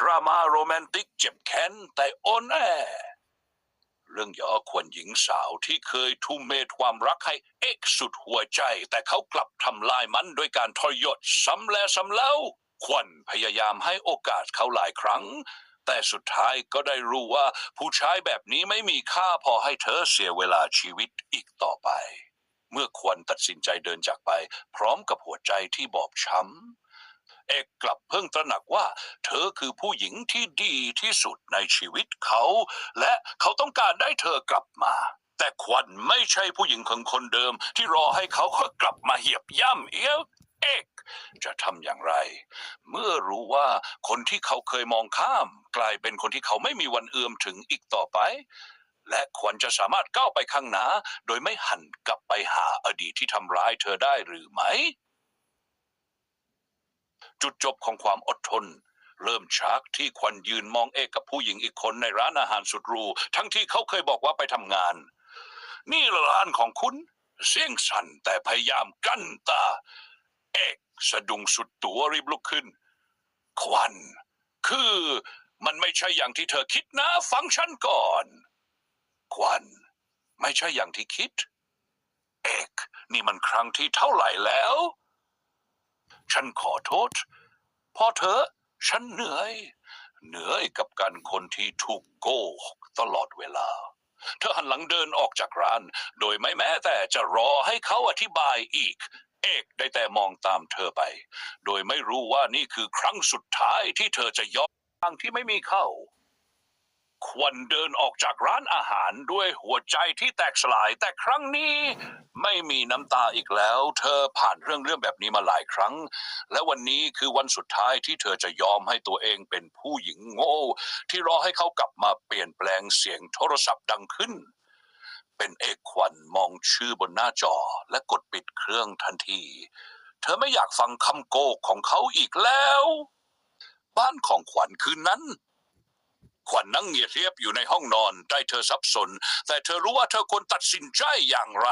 ดราม่าโรแมนติกเจ็บแค้นแต่อ่อนแอเรื่องย่อควนหญิงสาวที่เคยทุ่มเมทความรักให้เอกสุดหัวใจ แต่เขากลับทำลายมันด้วยการทรยศซ้ำและซ้ำเล่าควันพยายามให้โอกาสเขาหลายครั้ง แต่สุดท้ายก็ได้รู้ว่าผู้ชายแบบนี้ไม่มีค่าพอให้เธอเสียเวลาชีวิตอีกต่อไป เมื่อควันตัดสินใจเดินจากไป พร้อมกับหัวใจที่บอบช้ำ เอกกลับเพิ่งตระหนักว่า เธอคือผู้หญิงที่ดีที่สุดในชีวิตเขา และเขาต้องการได้เธอกลับมา แต่ควันไม่ใช่ผู้หญิงคนคนเดิม ที่รอให้เขากลับมาเหยียบย่ำเอียวเอกจะทำอย่างไร เมื่อรู้ว่าคนที่เขาเคยมองข้าม กลายเป็นคนที่เขาไม่มีวันเอื้อมถึงอีกต่อไป และควันจะสามารถก้าวไปข้างหน้า โดยไม่หันกลับไปหาอดีตที่ทำร้ายเธอได้หรือไม่ จุดจบของความอดทน เริ่มชักที่ควันยืนมองเอกกับผู้หญิงอีกคนในร้านอาหารสุดรู ทั้งที่เขาเคยบอกว่าไปทำงาน นี่ละร้านของคุณ เสียงสั่นแต่พยายามกั้นตา เอกสะดุ้งสุดตัวรีบลุกขึ้น ควัน คือมันไม่ใช่อย่างที่เธอคิดนะ ฟังฉันก่อน ควัน ไม่ใช่อย่างที่คิด เอก นี่มันครั้งที่เท่าไหร่แล้ว ฉันขอโทษ พอเธอฉันเหนื่อย เหนื่อยกับการคนที่ถูกโกหกตลอดเวลา เธอหันหลังเดินออกจากร้าน โดยไม่แม้แต่จะรอให้เขาอธิบายอีก เอกได้แต่มองตามเธอไป โดยไม่รู้ว่านี่คือครั้งสุดท้ายที่เธอจะยอมทางที่ไม่มีเขา ควันเดินออกจากร้านอาหารด้วยหัวใจที่แตกสลาย แต่ครั้งนี้ไม่มีน้ำตาอีกแล้ว เธอผ่านเรื่องเรื่องแบบนี้มาหลายครั้ง และวันนี้คือวันสุดท้ายที่เธอจะยอมให้ตัวเองเป็นผู้หญิงโง่ ที่รอให้เขากลับมาเปลี่ยนแปลงเสียงโทรศัพท์ดังขึ้น เป็นเอกควันมองชื่อบนหน้าจอและกดปิดเครื่องทันที เธอไม่อยากฟังคำโกหกของเขาอีกแล้ว บ้านของขวัญคืนนั้น ขวัญนั่งเงียบเรียบอยู่ในห้องนอนใจเธอสับสน แต่เธอรู้ว่าเธอควรตัดสินใจอย่างไร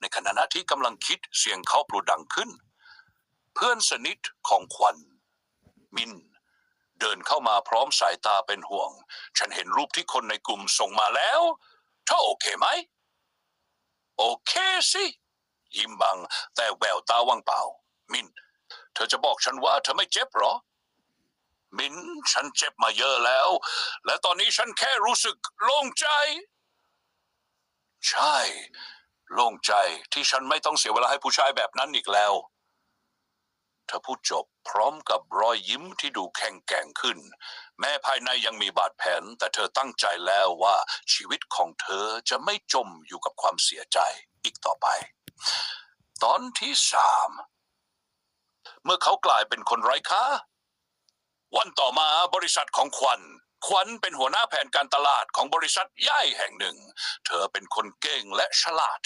ในขณะที่กำลังคิดเสียงเขาปลุกดังขึ้น เพื่อนสนิทของขวัญมินเดินเข้ามาพร้อมสายตาเป็นห่วง ฉันเห็นรูปที่คนในกลุ่มส่งมาแล้วเธอโอเคไหม โอเคสิยิ้มบัง แต่แววตาว่างเปล่า มิน เธอจะบอกฉันว่าเธอไม่เจ็บหรอ มินฉันเจ็บมาเยอะแล้ว และตอนนี้ฉันแค่รู้สึกโล่งใจ ใช่ โล่งใจที่ฉันไม่ต้องเสียเวลาให้ผู้ชายแบบนั้นอีกแล้วเธอพูดจบพร้อมกับรอยยิ้มที่ดูแข็งแกร่งขึ้น แม้ภายในยังมีบาดแผลแต่เธอตั้งใจแล้วว่าชีวิตของเธอจะไม่จมอยู่กับความเสียใจอีกต่อไป ตอนที่สามเมื่อเขากลายเป็นคนไร้ค่า วันต่อมาบริษัทของควันควันเป็นหัวหน้าแผนการตลาดของบริษัทใหญ่แห่งหนึ่ง เธอเป็นคนเก่งและฉลาด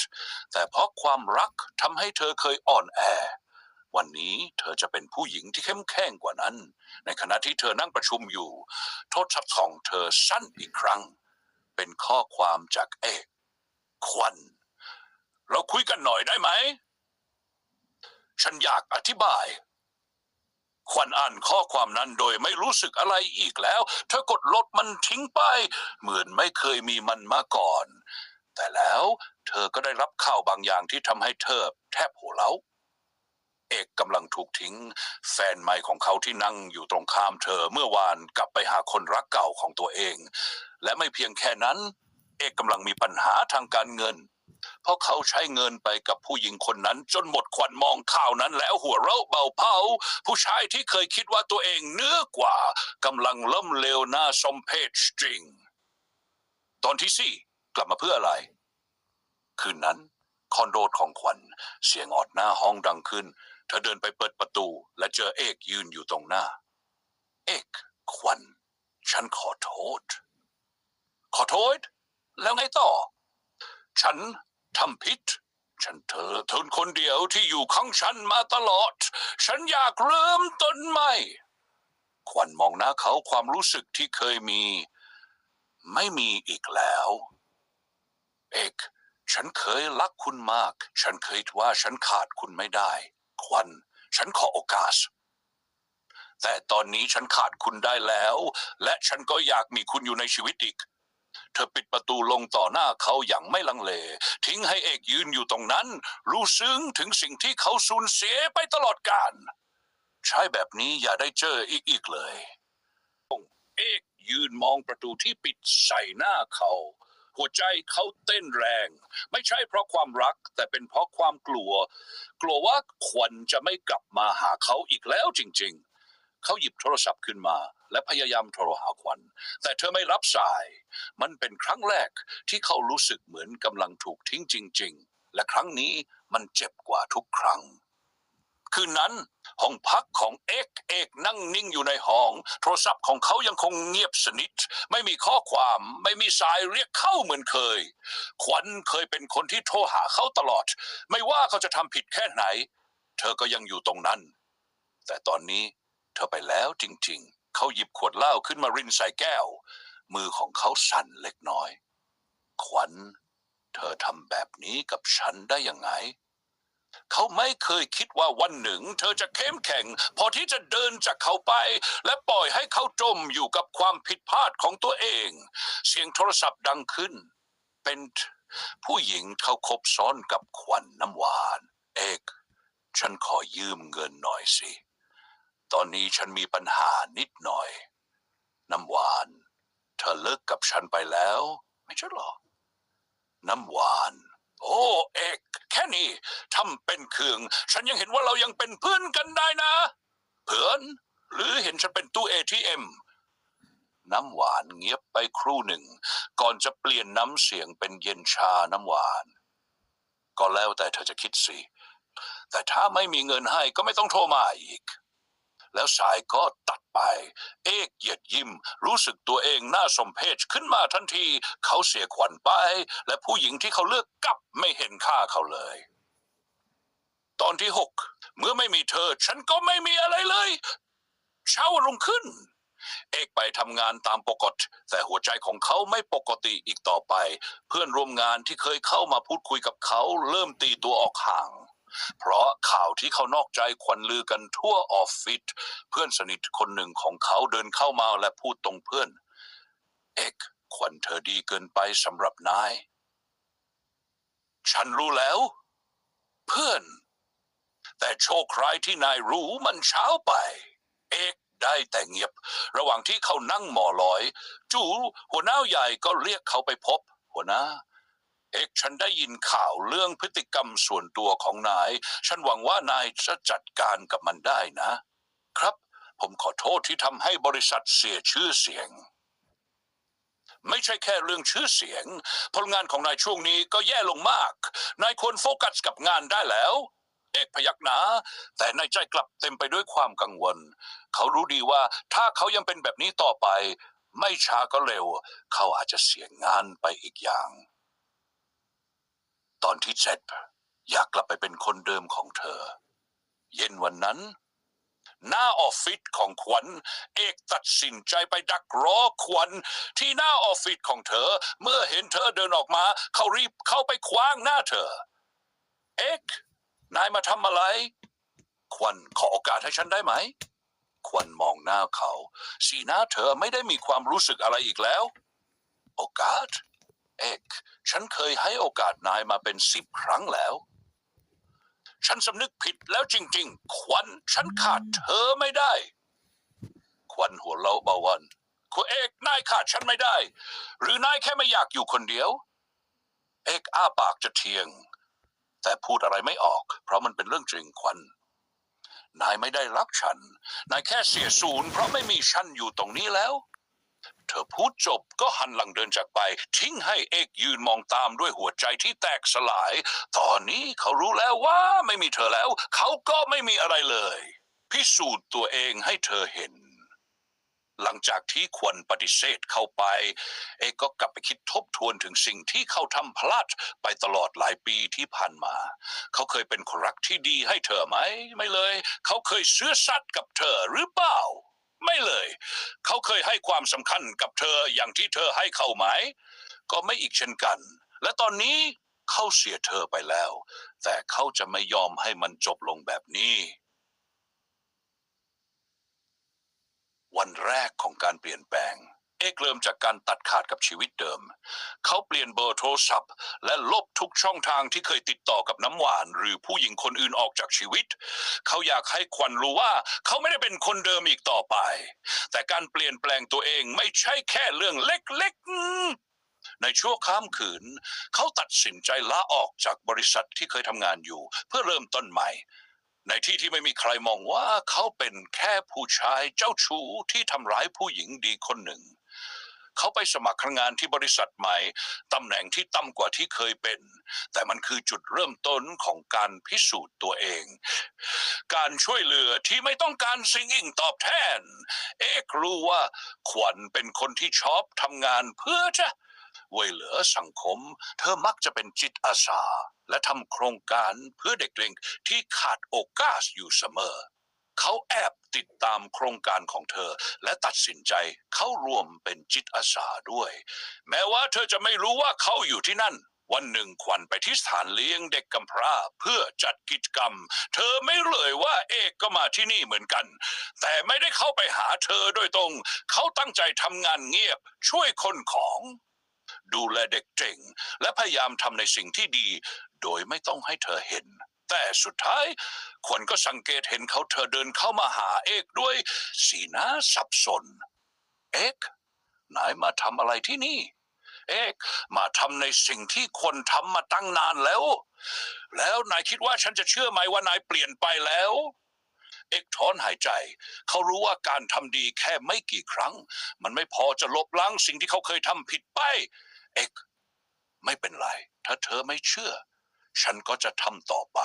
แต่เพราะความรักทำให้เธอเคยอ่อนแอ วันนี้เธอจะเป็นผู้หญิงที่เข้มแข็งกว่านั้น ในขณะที่เธอนั่งประชุมอยู่ โทษทัพท์ของเธอสั้นอีกครั้ง เป็นข้อความจากเอกควันเราคุยกันหน่อยได้ไหม ฉันอยากอธิบาย ควันอ่านข้อความนั้นโดยไม่รู้สึกอะไรอีกแล้ว เธอกดลดมันทิ้งไป เหมือนไม่เคยมีมันมาก่อน แต่แล้วเธอก็ได้รับข่าวบางอย่างที่ทำให้เธอแทบโหัวเราเอกกำลังถูกทิ้ง แฟนใหม่ของเขาที่นั่งอยู่ตรงข้ามเธอเมื่อวานกลับไปหาคนรักเก่าของตัวเอง และไม่เพียงแค่นั้น เอกกำลังมีปัญหาทางการเงิน เพราะเขาใช้เงินไปกับผู้หญิงคนนั้น จนหมดควันมองข่าวนั้นแล้วหัวเราะเบาเผาผู้ชายที่เคยคิดว่าตัวเองเนื้อกว่ากำลังล้มเลวหน้าสมเพชจริง ตอนที่สี่กลับมาเพื่ออะไร คืนนั้นคอนโดของขวัญเสียงออดหน้าห้องดังขึ้น เธอเดินไปเปิดประตู และเจอเอกยืนอยู่ตรงหน้า เอกขวัญฉันขอโทษ ขอโทษ แล้วไงต่อ ฉัน ทำผิด ฉันเธอทนคนเดียวที่อยู่ข้างฉันมาตลอด ฉันอยากเริ่มต้นใหม่ขวัญมองหน้าเขาความรู้สึกที่เคยมี ไม่มีอีกแล้ว เอกฉันเคยรักคุณมาก ฉันเคยว่าฉันขาดคุณไม่ได้ ควัน ฉันขอโอกาส แต่ตอนนี้ฉันขาดคุณได้แล้ว และฉันก็อยากมีคุณอยู่ในชีวิตอีก เธอปิดประตูลงต่อหน้าเขาอย่างไม่ลังเล ทิ้งให้เอกยืนอยู่ตรงนั้น รู้ซึ้งถึงสิ่งที่เขาสูญเสียไปตลอดกาลใช้แบบนี้อย่าได้เจออีกอีกเลย เอกยืนมองประตูที่ปิดใส่หน้าเขา หัวใจเขาเต้นแรง ไม่ใช่เพราะความรัก แต่เป็นเพราะความกลัว กลัวว่าควันจะไม่กลับมาหาเขาอีกแล้วจริง ๆ เขาหยิบโทรศัพท์ขึ้นมา และพยายามโทรหาควันแต่เธอไม่รับสาย มันเป็นครั้งแรกที่เขารู้สึกเหมือนกำลังถูกทิ้งจริง ๆ และครั้งนี้มันเจ็บกว่าทุกครั้ง คืนนั้นห้องพักของเอกเอกนั่งนิ่งอยู่ในห้อง โทรศัพท์ของเขายังคงเงียบสนิท ไม่มีข้อความไม่มีสายเรียกเข้าเหมือนเคย ขวัญเคยเป็นคนที่โทรหาเขาตลอด ไม่ว่าเขาจะทำผิดแค่ไหน เธอก็ยังอยู่ตรงนั้น แต่ตอนนี้ เธอไปแล้วจริงๆ เขาหยิบขวดเหล้าขึ้นมารินใส่แก้ว มือของเขาสั่นเล็กน้อย ขวัญ เธอทำแบบนี้กับฉันได้ยังไง เขาไม่เคยคิดว่าวันหนึ่ง เธอจะเข้มแข็ง พอที่จะเดินจากเขาไป และปล่อยให้เขาจมอยู่กับความผิดพลาดของตัวเอง เสียงโทรศัพท์ดังขึ้น เป็นผู้หญิงเขาคบซ้อนกับขวัญน้ำหวาน เอก ฉันขอยืมเงินหน่อยสิ ตอนนี้ฉันมีปัญหานิดหน่อย น้ำหวาน เธอเลิกกับฉันไปแล้ว ไม่ใช่หรอ น้ำหวาน โอ้เอกแค่นี้ทำเป็นเคือง ฉันยังเห็นว่าเรายังเป็นเพื่อนกันได้นะ เพื่อน หรือเห็นฉันเป็นตู้เอทีเอ็มน้ำหวานเงียบไปครู่หนึ่ง ก่อนจะเปลี่ยนน้ำเสียงเป็นเย็นชาน้ำหวาน ก็แล้วแต่เธอจะคิดสิ แต่ถ้าไม่มีเงินให้ก็ไม่ต้องโทรมาอีก แล้วสายก็ตัดไป เอกเหยียดยิ้ม รู้สึกตัวเองน่าสมเพชขึ้นมาทันที เขาเสียขวัญไป และผู้หญิงที่เขาเลือกกลับไม่เห็นค่าเขาเลย ตอนที่หกเมื่อไม่มีเธอ ฉันก็ไม่มีอะไรเลย เช้าวันรุ่งขึ้น เอกไปทำงานตามปกติ แต่หัวใจของเขาไม่ปกติอีกต่อไป เพื่อนร่วมงานที่เคยเข้ามาพูดคุยกับเขา เริ่มตีตัวออกห่าง เพราะข่าวที่เขานอกใจขวัญลือกันทั่วออฟฟิศเพื่อนสนิทคนหนึ่งของเขาเดินเข้ามาและพูดตรงเพื่อน เอกขวัญเธอดีเกินไปสำหรับนาย ฉันรู้แล้ว เพื่อน แต่โชคร้ายที่นายรู้มันเช้าไป เอกได้แต่เงียบ ระหว่างที่เขานั่งหมอลอย จู่หัวหน้าใหญ่ก็เรียกเขาไปพบ หัวหน้า เอกฉันได้ยินข่าวเรื่องพฤติกรรมส่วนตัวของนาย ฉันหวังว่านายจะจัดการกับมันได้นะ ครับ ผมขอโทษที่ทำให้บริษัทเสียชื่อเสียง ไม่ใช่แค่เรื่องชื่อเสียง ผลงานของนายช่วงนี้ก็แย่ลงมาก นายควรโฟกัสกับงานได้แล้วเอกพยักหนา แต่ในใจกลับเต็มไปด้วยความกังวล เขารู้ดีว่าถ้าเขายังเป็นแบบนี้ต่อไป ไม่ช้าก็เร็ว เขาอาจจะเสียงานไปอีกอย่าง ตอนที่เจ็ดอยากกลับไปเป็นคนเดิมของเธอ เย็นวันนั้น หน้าออฟฟิศของขวัญ เอกตัดสินใจไปดักรอขวัญ ที่หน้าออฟฟิศของเธอ เมื่อเห็นเธอเดินออกมา เขารีบเข้าไปคว้างหน้าเธอ เอกนายมาทำอะไร ขวัญขอโอกาสให้ฉันได้ไหม ขวัญมองหน้าเขา สีหน้าเธอไม่ได้มีความรู้สึกอะไรอีกแล้ว โอกาส เอกฉันเคยให้โอกาสนายมาเป็นสิบครั้งแล้ว ฉันสำนึกผิดแล้วจริง ๆ ขวัญฉันขาดเธอไม่ได้ ขวัญหัวเราะเบาวันคุณเอกนายขาดฉันไม่ได้ หรือนายแค่ไม่อยากอยู่คนเดียว เอกอ้าปากจะเทียง แต่พูดอะไรไม่ออก เพราะมันเป็นเรื่องจริงขวัญนายไม่ได้รักฉัน นายแค่เสียศูนย์เพราะไม่มีฉันอยู่ตรงนี้แล้ว เธอพูดจบก็หันหลังเดินจากไป ทิ้งให้เอกยืนมองตามด้วยหัวใจที่แตกสลาย ตอนนี้เขารู้แล้วว่าไม่มีเธอแล้ว เขาก็ไม่มีอะไรเลย พิสูจน์ตัวเองให้เธอเห็น หลังจากที่ควรปฏิเสธเข้าไป เอกก็กลับไปคิดทบทวนถึงสิ่งที่เขาทำพลาดไปตลอดหลายปีที่ผ่านมา เขาเคยเป็นคนรักที่ดีให้เธอไหม ไม่เลย เขาเคยเสื้อสัตย์กับเธอหรือเปล่า ไม่เลย เขาเคยให้ความสำคัญกับเธออย่างที่เธอให้เขาไหม ก็ไม่อีกเช่นกัน และตอนนี้เขาเสียเธอไปแล้ว แต่เขาจะไม่ยอมให้มันจบลงแบบนี้ วันแรกของการเปลี่ยนแปลง เอกเริ่มจากการตัดขาดกับชีวิตเดิม เขาเปลี่ยนเบอร์โทรศัพท์ และลบทุกช่องทางที่เคยติดต่อกับน้ำหวาน หรือผู้หญิงคนอื่นออกจากชีวิต เขาอยากให้ควันรู้ว่า เขาไม่ได้เป็นคนเดิมอีกต่อไป แต่การเปลี่ยนแปลงตัวเองไม่ใช่แค่เรื่องเล็กๆในชั่วข้ามคืน เขาตัดสินใจลาออกจากบริษัทที่เคยทำงานอยู่ เพื่อเริ่มต้นใหม่ ในที่ที่ไม่มีใครมองว่าเขาเป็นแค่ผู้ชายเจ้าชู้ที่ทำร้ายผู้หญิงดีคนหนึ่ง เขาไปสมัครงานที่บริษัทใหม่ตำแหน่งที่ต่ำกว่าที่เคยเป็น แต่มันคือจุดเริ่มต้นของการพิสูจน์ตัวเอง การช่วยเหลือที่ไม่ต้องการสิ่งอิ่งตอบแทน เอกรู้ว่าขวัญเป็นคนที่ชอบทำงานเพื่อจะวยเหลือสังคม เธอมักจะเป็นจิตอาสา และทำโครงการเพื่อเด็กเล็กที่ขาดโอกาสอยู่เสมอ เขาแอบ ติดตามโครงการของเธอ และตัดสินใจเข้าร่วมเป็นจิตอาสาด้วย แม้ว่าเธอจะไม่รู้ว่าเขาอยู่ที่นั่น วันหนึ่งขวัญไปที่สถานเลี้ยงเด็กกำพร้าเพื่อจัดกิจกรรม เธอไม่เลยว่าเอกก็มาที่นี่เหมือนกัน แต่ไม่ได้เข้าไปหาเธอโดยตรง เขาตั้งใจทำงานเงียบ ช่วยคนของดูแลเด็กเก่งและพยายามทำในสิ่งที่ดี โดยไม่ต้องให้เธอเห็น แต่สุดท้ายขวัญก็สังเกตเห็นเขาเธอเดินเข้ามาหาเอกด้วย สีหน้าสับสน เอกนายมาทำอะไรที่นี่ เอกมาทำในสิ่งที่คนทำมาตั้งนานแล้ว แล้วนายคิดว่าฉันจะเชื่อไหมว่านายเปลี่ยนไปแล้ว เอกถอนหายใจ เขารู้ว่าการทำดีแค่ไม่กี่ครั้ง มันไม่พอจะลบล้างสิ่งที่เขาเคยทำผิดไป เอกไม่เป็นไร ถ้าเธอไม่เชื่อ ฉันก็จะทำต่อไป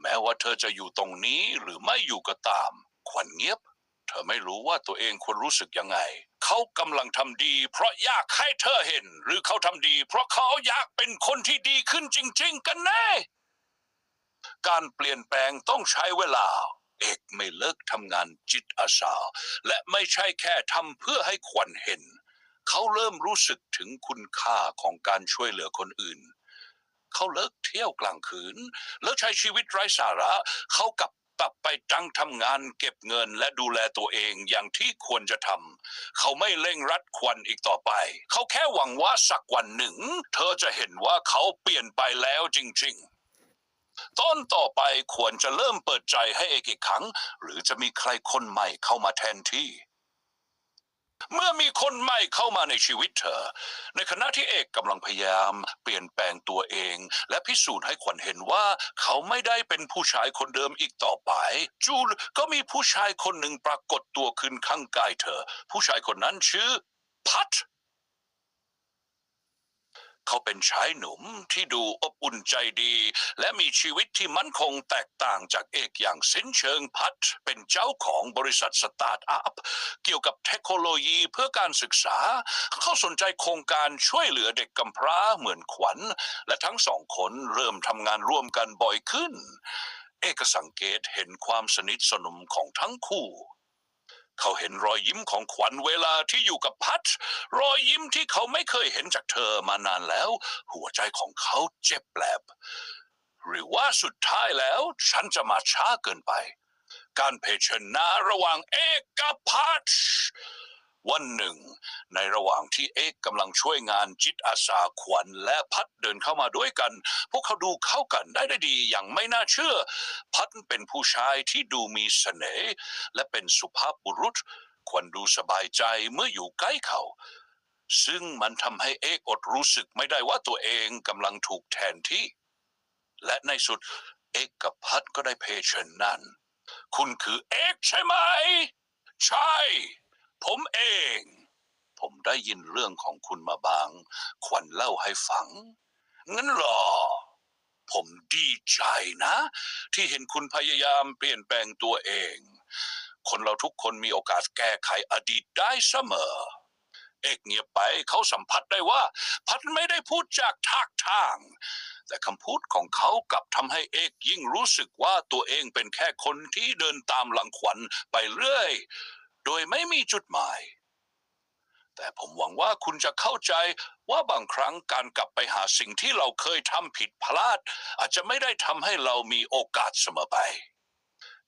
แม้ว่าเธอจะอยู่ตรงนี้หรือไม่อยู่ก็ตาม ขวัญเงียบ เธอไม่รู้ว่าตัวเองควรรู้สึกยังไง เขากำลังทำดี เพราะอยากให้เธอเห็น หรือเขาทำดี เพราะเขาอยากเป็นคนที่ดีขึ้นจริง ๆ กันแน่ การเปลี่ยนแปลงต้องใช้เวลาเอกไม่เลิกทำงานจิตอาสา และไม่ใช่แค่ทำเพื่อให้ขวัญเห็น เขาเริ่มรู้สึกถึงคุณค่าของการช่วยเหลือคนอื่น เขาเลิกเที่ยวกลางคืนเลิกใช้ชีวิตไร้สาระเขากลับกลับไปตั้งทำงานเก็บเงินและดูแลตัวเองอย่างที่ควรจะทำ เขาไม่เร่งรัดควันอีกต่อไป เขาแค่หวังว่าสักวันหนึ่ง เธอจะเห็นว่าเขาเปลี่ยนไปแล้วจริง ๆตอนต่อไปควรจะเริ่มเปิดใจให้เอกอีกครั้ง หรือจะมีใครคนใหม่เข้ามาแทนที่ เมื่อมีคนใหม่เข้ามาในชีวิตเธอ ในขณะที่เอกกำลังพยายามเปลี่ยนแปลงตัวเอง และพิสูจน์ให้ขวัญเห็นว่าเขาไม่ได้เป็นผู้ชายคนเดิมอีกต่อไป จูนก็มีผู้ชายคนหนึ่งปรากฏตัวขึ้นข้างกายเธอ ผู้ชายคนนั้นชื่อพัท เขาเป็นชายหนุ่มที่ดูอบอุ่นใจดี และมีชีวิตที่มั่นคงแตกต่างจากเอกอย่างสิ้นเชิงพัทเป็นเจ้าของบริษัทสตาร์ทอัพเกี่ยวกับเทคโนโลยีเพื่อการศึกษา เขาสนใจโครงการช่วยเหลือเด็กกำพร้าเหมือนขวัญ และทั้งสองคนเริ่มทำงานร่วมกันบ่อยขึ้น เอกสังเกตเห็นความสนิทสนมของทั้งคู่ เขาเห็นรอยยิ้มของขวัญเวลาที่อยู่กับพัทรอยยิ้มที่เขาไม่เคยเห็นจากเธอมานานแล้ว หัวใจของเขาเจ็บแปลบ หรือว่าสุดท้ายแล้วฉันจะมาช้าเกินไป การเผชิญหน้าระหว่างเอกกับพัท วันหนึ่งในระหว่างที่เอกกำลังช่วยงานจิตอาสาขวัญและพัดเดินเข้ามาด้วยกัน พวกเขาดูเข้ากันได้ได้ดีอย่างไม่น่าเชื่อ พัดเป็นผู้ชายที่ดูมีเสน่ห์และเป็นสุภาพบุรุษ ควรดูสบายใจเมื่ออยู่ใกล้เขา ซึ่งมันทำให้เอกอดรู้สึกไม่ได้ว่าตัวเองกำลังถูกแทนที่ และในสุดเอกกับพัดก็ได้เพเชิญนั่น คุณคือเอกใช่ไหม ใช่ ผมเอง ผมได้ยินเรื่องของคุณมาบาง ขวัญเล่าให้ฟัง งั้นเหรอ ผมดีใจนะ ที่เห็นคุณพยายามเปลี่ยนแปลงตัวเอง คนเราทุกคนมีโอกาสแก้ไขอดีตได้เสมอ เอกเงียบไปเขาสัมผัสได้ว่า พัดไม่ได้พูดจากทากทาง แต่คำพูดของเขากลับทำให้เอกยิ่งรู้สึกว่าตัวเองเป็นแค่คนที่เดินตามหลังขวัญไปเรื่อย โดยไม่มีจุดหมาย แต่ผมหวังว่าคุณจะเข้าใจว่าบางครั้งการกลับไปหาสิ่งที่เราเคยทำผิดพลาด อาจจะไม่ได้ทำให้เรามีโอกาสเสมอไป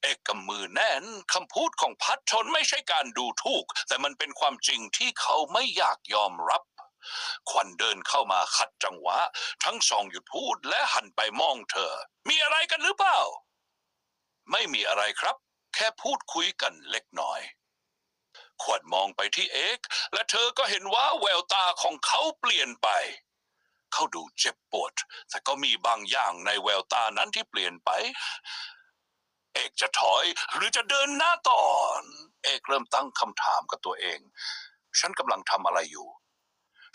เอกกำมือแน่นคำพูดของพัดชนไม่ใช่การดูถูก แต่มันเป็นความจริงที่เขาไม่อยากยอมรับควันเดินเข้ามาขัดจังหวะ ทั้งสองหยุดพูดและหันไปมองเธอ มีอะไรกันหรือเปล่า ไม่มีอะไรครับ แค่พูดคุยกันเล็กน้อย ขวัญมองไปที่เอกและเธอก็เห็นว่าแววตาของเขาเปลี่ยนไป เขาดูเจ็บปวด แต่ก็มีบางอย่างในแววตานั้นที่เปลี่ยนไป เอกจะถอยหรือจะเดินหน้าต่อ เอกเริ่มตั้งคำถามกับตัวเอง ฉันกำลังทำอะไรอยู่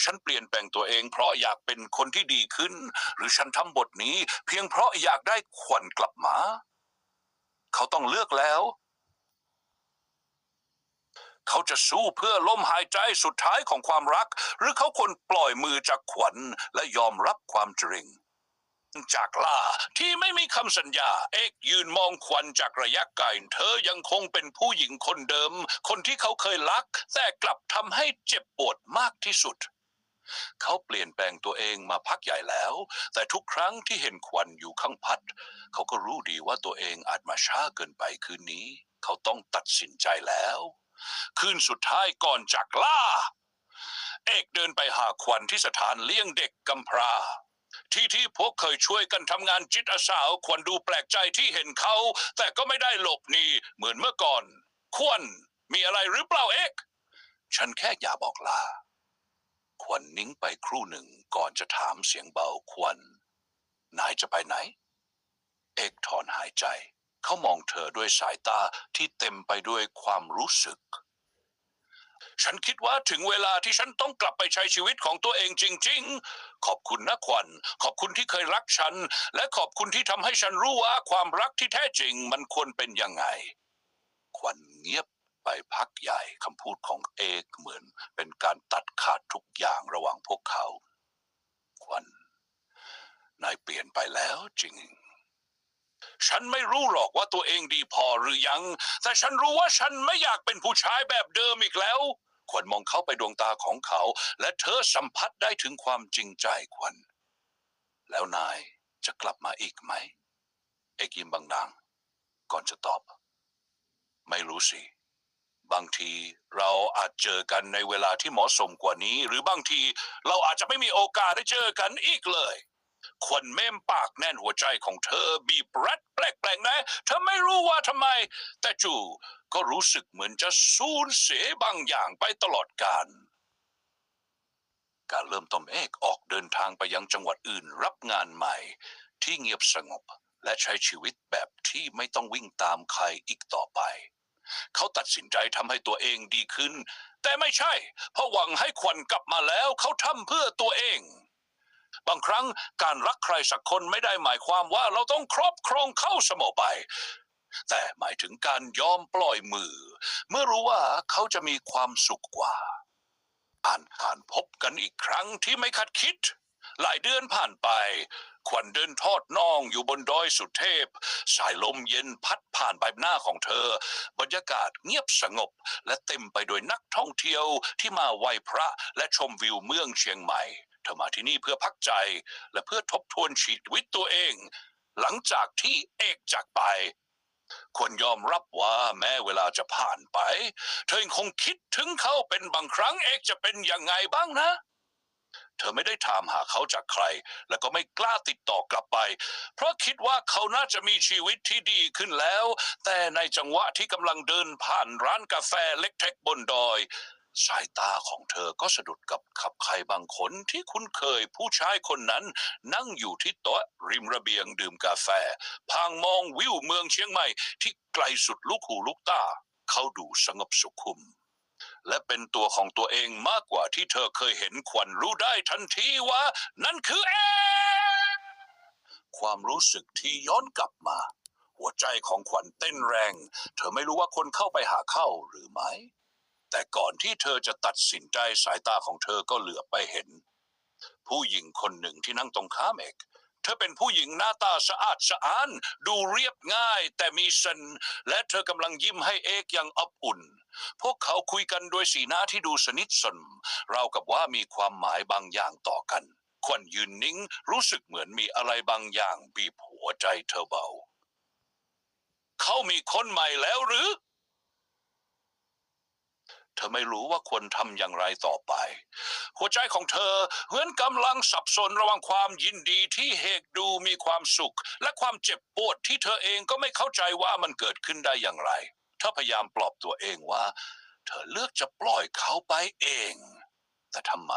ฉันเปลี่ยนแปลงตัวเองเพราะอยากเป็นคนที่ดีขึ้น หรือฉันทำบทนี้ เพียงเพราะอยากได้ขวัญกลับมา เขาต้องเลือกแล้ว เขาจะสู้เพื่อลมหายใจสุดท้ายของความรัก หรือเขาควรปล่อยมือจากขวัญและยอมรับความจริง จากล่าที่ไม่มีคำสัญญา เอกยืนมองควันจากระยะไกลเธอยังคงเป็นผู้หญิงคนเดิม คนที่เขาเคยรัก แต่กลับทำให้เจ็บปวดมากที่สุดเขาเปลี่ยนแปลงตัวเองมาพักใหญ่แล้ว แต่ทุกครั้งที่เห็นควันอยู่ข้างพัด เขาก็รู้ดีว่าตัวเองอาจมาช้าเกินไปคืนนี้ เขาต้องตัดสินใจแล้ว คืนสุดท้ายก่อนจากล่า เอกเดินไปหาควันที่สถานเลี้ยงเด็กกำพร้าที่ที่พวกเคยช่วยกันทำงานจิตอาสาควันดูแปลกใจที่เห็นเขา แต่ก็ไม่ได้หลบหนีเหมือนเมื่อก่อน ควันมีอะไรหรือเปล่าเอกฉันแค่อย่าบอกลาควันนิ่งไปครู่หนึ่งก่อนจะถามเสียงเบาควันนายจะไปไหน เอกถอนหายใจ เขามองเธอด้วยสายตาที่เต็มไปด้วยความรู้สึก ฉันคิดว่าถึงเวลาที่ฉันต้องกลับไปใช้ชีวิตของตัวเองจริง ๆ ขอบคุณนะควัน ขอบคุณที่เคยรักฉัน และขอบคุณที่ทำให้ฉันรู้ว่าความรักที่แท้จริงมันควรเป็นยังไง ควันเงียบไปพักใหญ่คำพูดของเอกเหมือน เป็นการตัดขาดทุกอย่างระหว่างพวกเขา ควัน นายเปลี่ยนไปแล้วจริง ฉันไม่รู้หรอกว่าตัวเองดีพอหรือยัง แต่ฉันรู้ว่าฉันไม่อยากเป็นผู้ชายแบบเดิมอีกแล้ว ขวัญมองเข้าไปดวงตาของเขา และเธอสัมผัสได้ถึงความจริงใจขวัญแล้วนายจะกลับมาอีกไหม เอกยิ้มบางๆก่อนจะตอบ ไม่รู้สิบางทีเราอาจเจอกันในเวลาที่เหมาะสมกว่านี้ หรือบางทีเราอาจจะไม่มีโอกาสได้เจอกันอีกเลย ควันเม้มปากแน่นหัวใจของเธอบีบรัดแปลกๆนะเธอไม่รู้ว่าทำไม แต่จู่ก็รู้สึกเหมือนจะสูญเสียบางอย่างไปตลอดกาลการเริ่มต้นเอกออกเดินทางไปยังจังหวัดอื่นรับงานใหม่ ที่เงียบสงบและใช้ชีวิตแบบที่ไม่ต้องวิ่งตามใครอีกต่อไป เขาตัดสินใจทำให้ตัวเองดีขึ้น แต่ไม่ใช่ เพราะหวังให้ควันกลับมาแล้วเขาทำเพื่อตัวเอง บางครั้งการรักใครสักคนไม่ได้หมายความว่าเราต้องครอบครองเขาเสมอไป แต่หมายถึงการยอมปล่อยมือ เมื่อรู้ว่าเขาจะมีความสุขกว่า อ่านผ่านพบกันอีกครั้งที่ไม่คาดคิด หลายเดือนผ่านไปควันเดินทอดน่องอยู่บนดอยสุเทพ สายลมเย็นพัดผ่านใบหน้าของเธอ บรรยากาศเงียบสงบ และเต็มไปด้วยนักท่องเที่ยวที่มาไหว้พระและชมวิวเมืองเชียงใหม่ เธอมาที่นี่เพื่อพักใจ และเพื่อทบทวนชีวิตตัวเอง หลังจากที่เอกจากไป ควรยอมรับว่าแม้เวลาจะผ่านไป เธอยังคงคิดถึงเขาเป็นบางครั้งเอกจะเป็นยังไงบ้างนะ เธอไม่ได้ถามหาเขาจากใคร และก็ไม่กล้าติดต่อกลับไป เพราะคิดว่าเขาน่าจะมีชีวิตที่ดีขึ้นแล้ว แต่ในจังหวะที่กำลังเดินผ่านร้านกาแฟเล็กๆบนดอย สายตาของเธอก็สะดุดกับขับใครบางคนที่คุ้นเคยผู้ชายคนนั้น นั่งอยู่ที่โต๊ะริมระเบียงดื่มกาแฟ พางมองวิวเมืองเชียงใหม่ ที่ไกลสุดลูกหูลูกตา เขาดูสงบสุขุม และเป็นตัวของตัวเองมากกว่าที่เธอเคยเห็นควันรู้ได้ทันทีว่า นั่นคือเอความรู้สึกที่ย้อนกลับมา หัวใจของขวัญเต้นแรง เธอไม่รู้ว่าคนเข้าไปหาเข้าหรือไม่ แต่ก่อนที่เธอจะตัดสินใจสายตาของเธอก็เหลือไปเห็น ผู้หญิงคนหนึ่งที่นั่งตรงข้ามเอกเธอเป็นผู้หญิงหน้าตาสะอาดสะอ้าน ดูเรียบง่ายแต่มีเสนห์และเธอกำลังยิ้มให้เอกอย่างอบอุ่น พวกเขาคุยกันด้วยสีหน้าที่ดูสนิทสนมราวกับว่ามีความหมายบางอย่างต่อกันควันยืนนิ่งรู้สึกเหมือนมีอะไรบางอย่างบีบหัวใจเธอเบา เขามีคนใหม่แล้วหรือ เธอไม่รู้ว่าควรทำอย่างไรต่อไป หัวใจของเธอเหมือนกำลังสับสนระหว่างความยินดีที่เฮกดูมีความสุข และความเจ็บปวดที่เธอเองก็ไม่เข้าใจว่ามันเกิดขึ้นได้อย่างไรเธอพยายามปลอบตัวเองว่า เธอเลือกจะปล่อยเขาไปเอง แต่ทำไม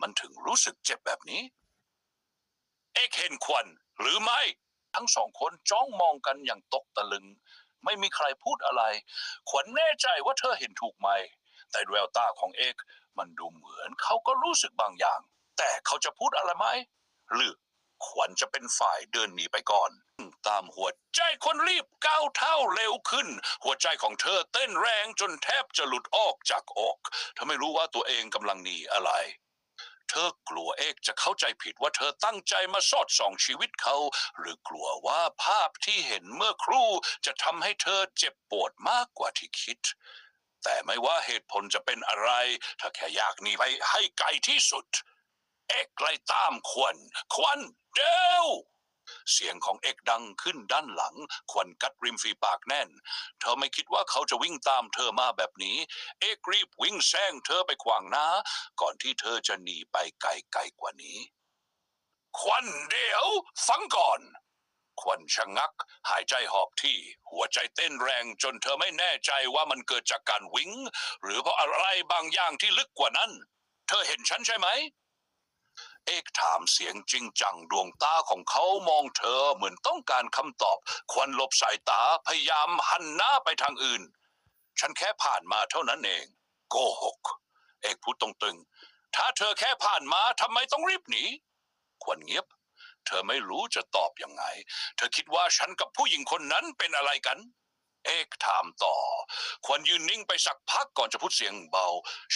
มันถึงรู้สึกเจ็บแบบนี้ เอกเห็นควันหรือไม่ ทั้งสองคนจ้องมองกันอย่างตกตะลึง ไม่มีใครพูดอะไร ขวัญแน่ใจว่าเธอเห็นถูกไหม แต่แววตาของเอกมันดูเหมือนเขาก็รู้สึกบางอย่าง แต่เขาจะพูดอะไรไหมหรือขวัญจะเป็นฝ่ายเดินหนีไปก่อน ตามหัวใจคนรีบก้าวเท้าเร็วขึ้น หัวใจของเธอเต้นแรงจนแทบจะหลุดออกจากอกเธอไม่รู้ว่าตัวเองกำลังหนีอะไร เธอกลัวเอกจะเข้าใจผิดว่าเธอตั้งใจมาสอดส่องชีวิตเขา หรือกลัวว่าภาพที่เห็นเมื่อครู่จะทำให้เธอเจ็บปวดมากกว่าที่คิด แต่ไม่ว่าเหตุผลจะเป็นอะไร ถ้าแค่อยากหนีไปให้ไกลที่สุด เอกไล่ตามควันควันเร็วเสียงของเอกดังขึ้นด้านหลัง ควันกัดริมฝีปากแน่น เธอไม่คิดว่าเขาจะวิ่งตามเธอมาแบบนี้ เอกรีบวิ่งแซงเธอไปขวางหน้า ก่อนที่เธอจะหนีไปไกลๆกว่านี้ ควันเดี๋ยว ฟังก่อน ควันชะงัก หายใจหอบที่ หัวใจเต้นแรงจนเธอไม่แน่ใจว่ามันเกิดจากการวิ่งหรือเพราะอะไรบางอย่างที่ลึกกว่านั้น เธอเห็นฉันใช่ไหม เอกถามเสียงจริงจังดวงตาของเขามองเธอเหมือนต้องการคำตอบ ควันหลบสายตาพยายามหันหน้าไปทางอื่น ฉันแค่ผ่านมาเท่านั้นเอง โกหก เอกพูดตรงๆถ้าเธอแค่ผ่านมาทำไมต้องรีบหนีควันเงียบ เธอไม่รู้จะตอบยังไง เธอคิดว่าฉันกับผู้หญิงคนนั้นเป็นอะไรกัน เอกถามต่อ ควันยืนนิ่งไปสักพักก่อนจะพูดเสียงเบา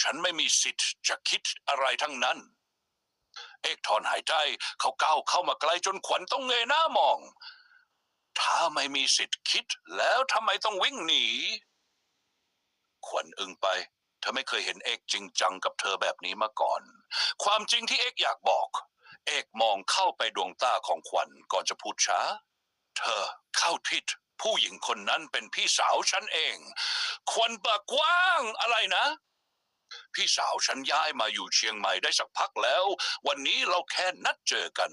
ฉันไม่มีสิทธิ์จะคิดอะไรทั้งนั้น เอกถอนหายใจเขาก้าวเข้ามาใกล้จนขวัญต้องเงยหน้ามอง ถ้าไม่มีสิทธิ์คิดแล้วทำไมต้องวิ่งหนี ขวัญอึ้งไปเธอไม่เคยเห็นเอกจริงจังกับเธอแบบนี้มาก่อน ความจริงที่เอกอยากบอก เอกมองเข้าไปดวงตาของขวัญก่อนจะพูดช้า เธอเข้าผิดผู้หญิงคนนั้นเป็นพี่สาวฉันเองขวัญปากกว้างอะไรนะ พี่สาวฉันย้ายมาอยู่เชียงใหม่ได้สักพักแล้ว วันนี้เราแค่นัดเจอกัน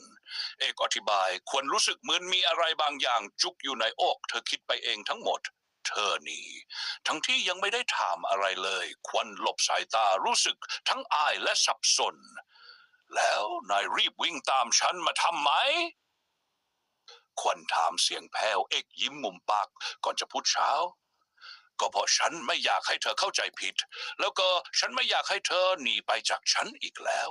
เอกอธิบายควรรู้สึกเหมือนมีอะไรบางอย่างจุกอยู่ในอกเธอคิดไปเองทั้งหมด เธอนี่ ทั้งที่ยังไม่ได้ถามอะไรเลย ควันหลบสายตารู้สึกทั้งอายและสับสน แล้วนายรีบวิ่งตามฉันมาทำไหม ควันถามเสียงแผ่วเอกยิ้มมุมปากก่อนจะพูดเช้า ก็เพราะฉันไม่อยากให้เธอเข้าใจผิด แล้วก็ฉันไม่อยากให้เธอหนีไปจากฉันอีกแล้ว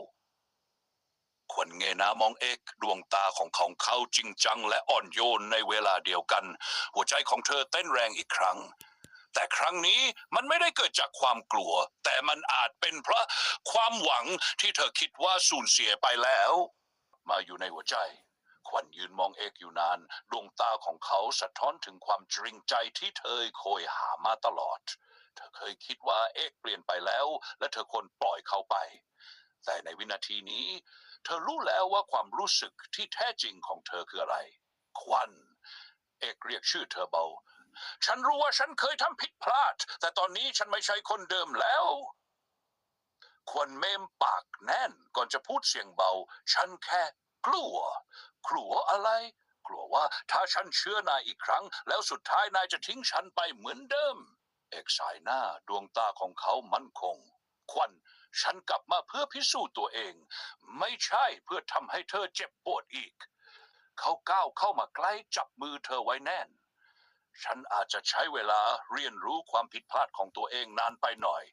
ควันเงยหน้ามองเอกดวงตาของเขาเขาจริงจังและอ่อนโยนในเวลาเดียวกัน หัวใจของเธอเต้นแรงอีกครั้ง แต่ครั้งนี้มันไม่ได้เกิดจากความกลัว แต่มันอาจเป็นเพราะความหวังที่เธอคิดว่าสูญเสียไปแล้ว มาอยู่ในหัวใจควันยืนมองเอกอยู่นาน ดวงตาของเขาสะท้อนถึงความจริงใจที่เธอเคยหามาตลอด เธอเคยคิดว่าเอกเปลี่ยนไปแล้ว และเธอควรปล่อยเขาไป แต่ในวินาทีนี้ เธอรู้แล้วว่าความรู้สึกที่แท้จริงของเธอคืออะไร ควัน เอกเรียกชื่อเธอเบา ฉันรู้ว่าฉันเคยทำผิดพลาด แต่ตอนนี้ฉันไม่ใช่คนเดิมแล้ว ควันเมมปากแน่นก่อนจะพูดเสียงเบา ฉันแค่กลัว กลัวอะไร กลัวว่าถ้าฉันเชื่อนายอีกครั้ง แล้วสุดท้ายนายจะทิ้งฉันไปเหมือนเดิม เอกสายหน้าดวงตาของเขามั่นคง ควันฉันกลับมาเพื่อพิสูจน์ตัวเอง ไม่ใช่เพื่อทำให้เธอเจ็บปวดอีก เขาก้าวเข้ามาใกล้จับมือเธอไว้แน่น ฉันอาจจะใช้เวลาเรียนรู้ความผิดพลาดของตัวเองนานไปหน่อย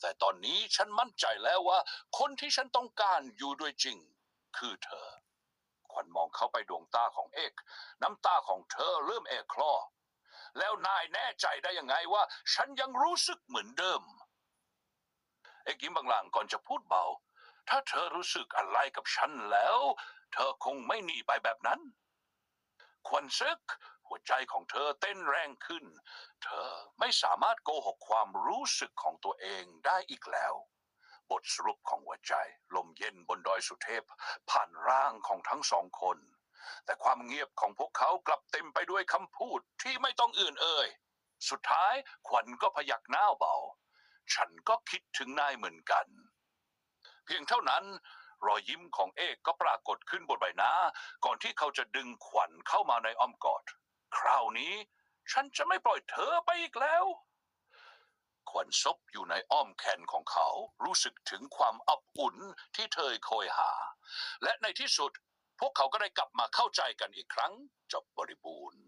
แต่ตอนนี้ฉันมั่นใจแล้วว่า คนที่ฉันต้องการอยู่ด้วยจริง คือเธอ ควันมองเข้าไปดวงตาของเอก น้ำตาของเธอเริ่มเอกคลอ แล้วนายแน่ใจได้ยังไงว่า ฉันยังรู้สึกเหมือนเดิม เอกยิ้มบางหลังก่อนจะพูดเบา ถ้าเธอรู้สึกอะไรกับฉันแล้ว เธอคงไม่หนีไปแบบนั้น ควันซึก หัวใจของเธอเต้นแรงขึ้น เธอไม่สามารถโกหกความรู้สึกของตัวเองได้อีกแล้ว บทสรุปของหัวใจ ลมเย็นบนดอยสุเทพ ผ่านร่างของทั้งสองคน แต่ความเงียบของพวกเขากลับเต็มไปด้วยคำพูดที่ไม่ต้องอื่นเอ่ยสุดท้ายขวัญก็พยักหน้าเบา ฉันก็คิดถึงนายเหมือนกัน เพียงเท่านั้น รอยยิ้มของเอกก็ปรากฏขึ้นบนใบหน้า ก่อนที่เขาจะดึงขวัญเข้ามาในอ้อมกอด คราวนี้ ฉันจะไม่ปล่อยเธอไปอีกแล้ว ขวัญซบอยู่ในอ้อมแขนของเขา รู้สึกถึงความอบอุ่นที่เธอคอยหา และในที่สุด พวกเขาก็ได้กลับมาเข้าใจกันอีกครั้งจบบริบูรณ์